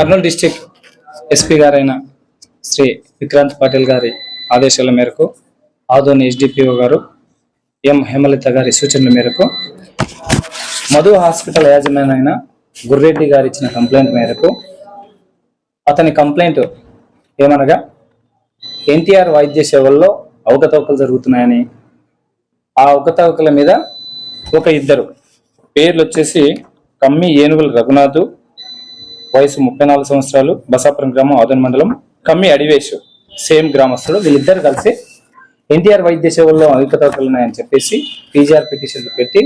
Kurnool district SP గారైన శ్రీ విక్రాంత్ పాటిల్ గారి ఆదేశాల మేరకు ఆదోని ఎస్డిపిఓ గారు ఎం హేమలత గారి సూచనల మేరకు మధు హాస్పిటల్ యాజమాన్యైన అయిన గుర్రెడ్డి గారు ఇచ్చిన కంప్లైంట్ మేరకు అతని కంప్లైంట్ ఏమనగా ఎన్టీఆర్ వైద్య సేవల్లో అవకతవకలు జరుగుతున్నాయని ఆ అవకతవకల మీద ఒక ఇద్దరు పేర్లు వచ్చేసి కమ్మి ఏనుగుల రఘునాథు వయసు ముప్పై నాలుగు సంవత్సరాలు బసాపురం గ్రామం ఆదన్ మండలం కమ్మి అడివేష్. సేమ్ గ్రామస్తుడు వీళ్ళిద్దరు కలిసి ఎన్టీఆర్ వైద్య సేవల్లో అవికతవకలు ఉన్నాయని చెప్పేసి పీజీఆర్ పిటిషన్లు పెట్టి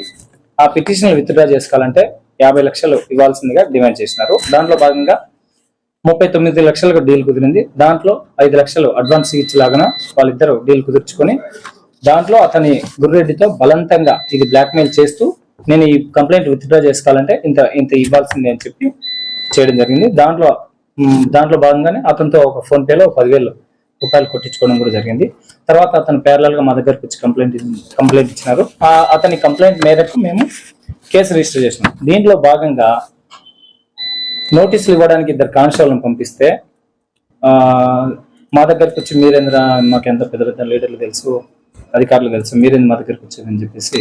ఆ పిటిషన్లు విత్డ్రా చేసుకోవాలంటే యాభై లక్షలు ఇవ్వాల్సిందిగా డిమాండ్ చేసినారు. దాంట్లో భాగంగా ముప్పై తొమ్మిది లక్షలకు డీల్ కుదిరింది. దాంట్లో ఐదు లక్షలు అడ్వాన్స్ ఇచ్చేలాగా వాళ్ళిద్దరూ డీల్ కుదుర్చుకొని దాంట్లో అతని గుర్రెడ్డితో బలవంతంగా ఇది బ్లాక్మెయిల్ చేస్తూ నేను ఈ కంప్లైంట్ విత్డ్రా చేసుకోవాలంటే ఇంత ఇంత ఇవ్వాల్సిందే అని చెప్పి చేయడం జరిగింది. దాంట్లో దాంట్లో భాగంగానే అతనితో ఒక ఫోన్ పేలో పదివేలు రూపాయలు కొట్టించుకోవడం కూడా జరిగింది. తర్వాత అతను పేర్లల్గా మా దగ్గరకు వచ్చి కంప్లైంట్ కంప్లైంట్ ఇచ్చినారు. అతని కంప్లైంట్ మేరకు మేము కేసు రిజిస్టర్ చేసినాం. దీంట్లో భాగంగా నోటీసులు ఇవ్వడానికి ఇద్దరు కానిస్టేబుల్ని పంపిస్తే మా దగ్గరకు వచ్చి మీరేంద్ర మాకు ఎంత పెద్ద పెద్ద లీడర్లు తెలుసు అధికారులు తెలుసు మీరేంద్ర మా దగ్గరకు వచ్చారని చెప్పేసి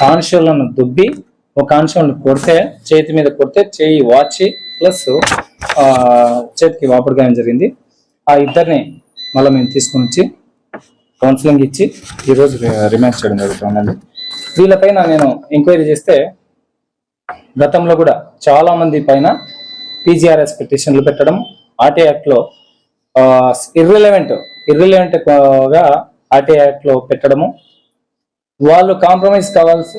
కానిస్టేబుల్ను దుబ్బి ఒక అంశం కొడితే చేతి మీద కొడితే చేయి వాచి ప్లస్ చేతికి వాపుడు గాయం జరిగింది. ఆ ఇద్దరిని మళ్ళీ మేము తీసుకొని వచ్చి కౌన్సిలింగ్ ఇచ్చి ఈరోజు రిమాండ్ చేయడం జరుగుతుందండి వీళ్ళపైన నేను ఎంక్వైరీ చేస్తే గతంలో కూడా చాలా మంది పైన పీజీఆర్ఎస్ పిటిషన్లు పెట్టడం ఆర్టీ యాక్ట్లో ఇర్రిలవెంట్ ఇర్రిలవెంట్ ఆర్టీ యాక్ట్లో పెట్టడము వాళ్ళు కాంప్రమైజ్ కావాల్సి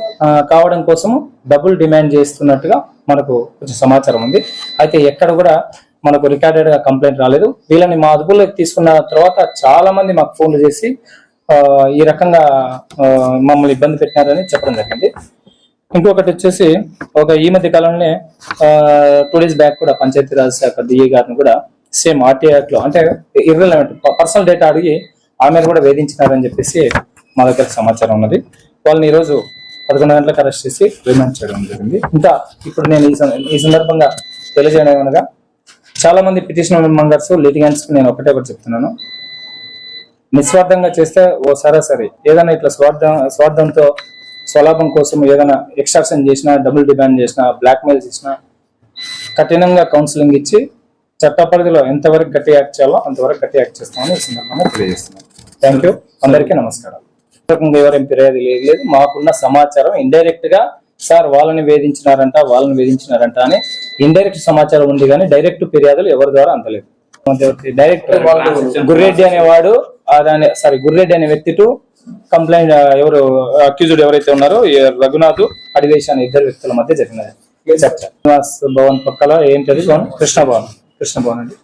కావడం కోసము డబ్బులు డిమాండ్ చేస్తున్నట్టుగా మనకు కొంచెం సమాచారం ఉంది. అయితే ఎక్కడ కూడా మనకు రికార్డెడ్గా కంప్లైంట్ రాలేదు. వీళ్ళని మా అదుపులోకి తీసుకున్న తర్వాత చాలా మంది మాకు ఫోన్లు చేసి ఈ రకంగా మమ్మల్ని ఇబ్బంది పెట్టినారని చెప్పడం జరిగింది. ఇంకొకటి వచ్చేసి ఒక ఈ మధ్య కాలంలోనే టూ డేస్ బ్యాక్ కూడా పంచాయతీరాజ్ శాఖ డిఏ గారిని కూడా సేమ్ ఆర్టీఐ లో అంటే ఇర్రెలవెంట్ పర్సనల్ డేటా అడిగి ఆమెను కూడా వేధించినారని చెప్పేసి మా దగ్గర సమాచారం ఉన్నది. వాళ్ళని ఈ రోజు పదకొండు గంటలకు అరెస్ట్ చేసి రిమాండ్ చేయడం జరిగింది. ఇంకా ఇప్పుడు నేను ఈ ఈ సందర్భంగా తెలియజేయడం ఏమనగా చాలా మంది పిటిషన్ మంగర్స్ లిటిగెంట్స్ నేను ఒకటే ఒకటి చెప్తున్నాను. నిస్వార్థంగా చేస్తే ఓ సరాసరి ఏదైనా ఇట్లా స్వార్థం స్వార్థంతో స్వలాభం కోసం ఏదైనా ఎక్స్ట్రాక్షన్ చేసినా డబుల్ డిమాండ్ చేసినా బ్లాక్మెయిల్ చేసినా కఠినంగా కౌన్సిలింగ్ ఇచ్చి చట్ట పరిధిలో ఎంతవరకు గట్టి యాక్ట్ చేయాలో అంతవరకు గట్టి యాక్ట్ చేస్తామని ఈ సందర్భంగా తెలియజేస్తున్నాను. Thank you. అందరికీ నమస్కారం రకంగా ఎవరేం ఫిర్యాదు లేదు మాకున్న సమాచారం ఇండైరెక్ట్గా సార్ వాళ్ళని వేధించినారంట వాళ్ళని వేధించినారంట అని ఇండైరెక్ట్ సమాచారం ఉంది కానీ డైరెక్ట్ ఫిర్యాదులు ఎవరి ద్వారా అందలేదు. డైరెక్ట్ గుర్రెడ్డి అనేవాడు దాని సారీ గుర్రెడ్డి అనే వ్యక్తి టు కంప్లైంట్ ఎవరు అక్యూజ్డ్ ఎవరైతే ఉన్నారో రఘునాథ్ అడివేష్ అనే ఇద్దరు వ్యక్తుల మధ్య జరిగినది. శ్రీనివాస్ భవన్ పక్కల ఏంటది? భవన్? కృష్ణ భవన్ కృష్ణ భవన్ అండి.